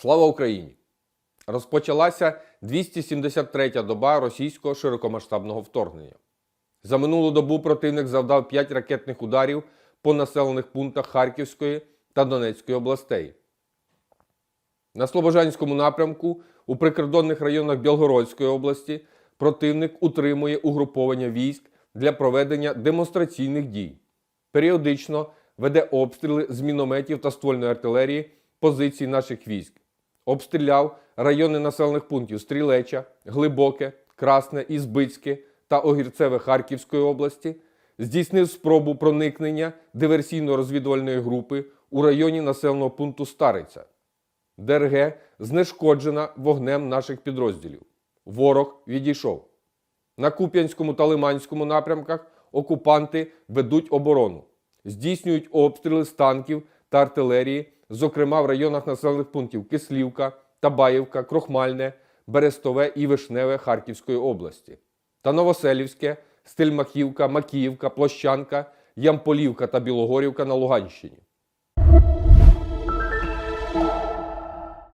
Слава Україні! Розпочалася 273-я доба російського широкомасштабного вторгнення. За минулу добу противник завдав 5 ракетних ударів по населених пунктах Харківської та Донецької областей. На Слобожанському напрямку у прикордонних районах Білгородської області противник утримує угруповання військ для проведення демонстраційних дій. Періодично веде обстріли з мінометів та ствольної артилерії позицій наших військ. Обстріляв райони населених пунктів Стрілеча, Глибоке, Красне, Ізбицьке та Огірцеве Харківської області. Здійснив спробу проникнення диверсійно-розвідувальної групи у районі населеного пункту Стариця. ДРГ знешкоджена вогнем наших підрозділів. Ворог відійшов. На Куп'янському та Лиманському напрямках окупанти ведуть оборону, здійснюють обстріли з танків та артилерії, зокрема в районах населених пунктів Кислівка, Табаївка, Крохмальне, Берестове і Вишневе Харківської області та Новоселівське, Стельмахівка, Макіївка, Площанка, Ямполівка та Білогорівка на Луганщині.